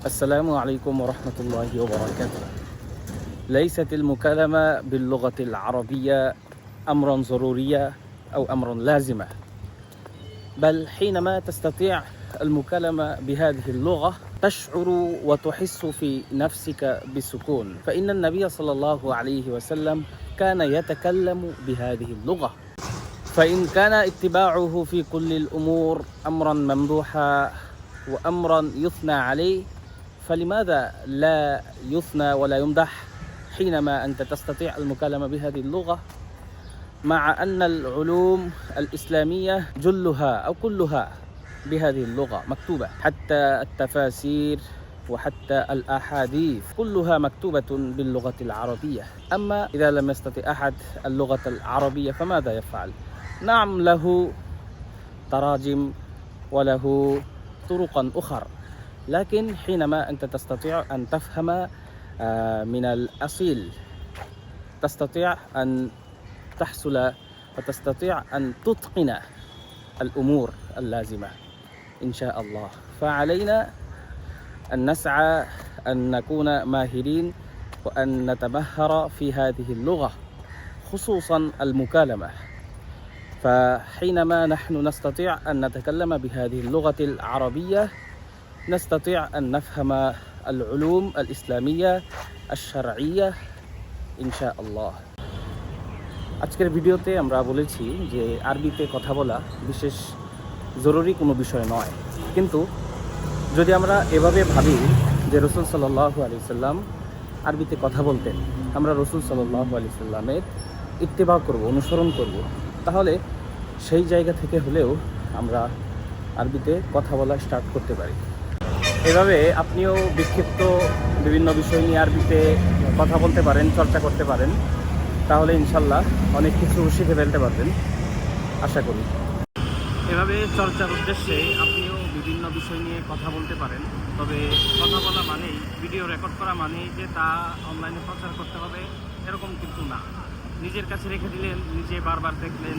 السلام عليكم ورحمة الله وبركاته. ليست المكالمة باللغة العربية أمرا ضروريا أو أمرا لازمة. بل حينما تستطيع المكالمة بهذه اللغة تشعر وتحس في نفسك بسكون. فإن النبي صلى الله عليه وسلم كان يتكلم بهذه اللغة. فإن كان اتباعه في كل الأمور أمرا ممدوحا وأمرا يثنى عليه فلماذا لا يثنى ولا يمدح حينما أنت تستطيع المكالمة بهذه اللغة مع أن العلوم الإسلامية جلها أو كلها بهذه اللغة مكتوبة؟ حتى التفاسير وحتى الأحاديث كلها مكتوبة باللغة العربية. أما إذا لم يستطع أحد اللغة العربية فماذا يفعل؟ نعم له تراجم وله طرقا أخرى. لكن حينما أنت تستطيع أن تفهم آه، من الأصيل تستطيع أن تحصل وتستطيع أن تتقن الأمور اللازمة إن شاء الله. فعلينا أن نسعى أن نكون ماهرين وأن نتمهر في هذه اللغة خصوصا المكالمة. فحينما نحن نستطيع أن نتكلم بهذه اللغة العربية نستطيع أن نفهم العلوم الإسلامية الشرعية إن شاء الله আজকের ভিডিওতে আমরা বলেছি যে আরবিতে কথা বলা বিশেষ জরুরি কোনো বিষয় নয় কিন্তু যদি আমরা এভাবে ভাবি যে রসুল সাল্লাহ আলি সাল্লাম আরবিতে কথা বলতেন আমরা রসুল সাল্লাহ আলি সাল্লামের ইত্তেবা করব অনুসরণ করব তাহলে সেই জায়গা থেকে হলেও আমরা আরবিতে কথা বলা স্টার্ট করতে পারি এভাবে আপনিও বিক্ষিপ্ত বিভিন্ন বিষয় নিয়ে আরবিতে কথা বলতে পারেন, চর্চা করতে পারেন, তাহলে ইনশাল্লাহ অনেক কিছু শিখে ফেলতে পারবেন, আশা করি। এভাবে চর্চার উদ্দেশ্যে আপনিও বিভিন্ন বিষয় নিয়ে কথা বলতে পারেন, তবে কথা বলা মানেই, ভিডিও রেকর্ড করা মানেই যে তা অনলাইনে প্রচার করতে হবে, এরকম কিন্তু না। নিজের কাছে রেখে দিলেন, নিজে বারবার দেখলেন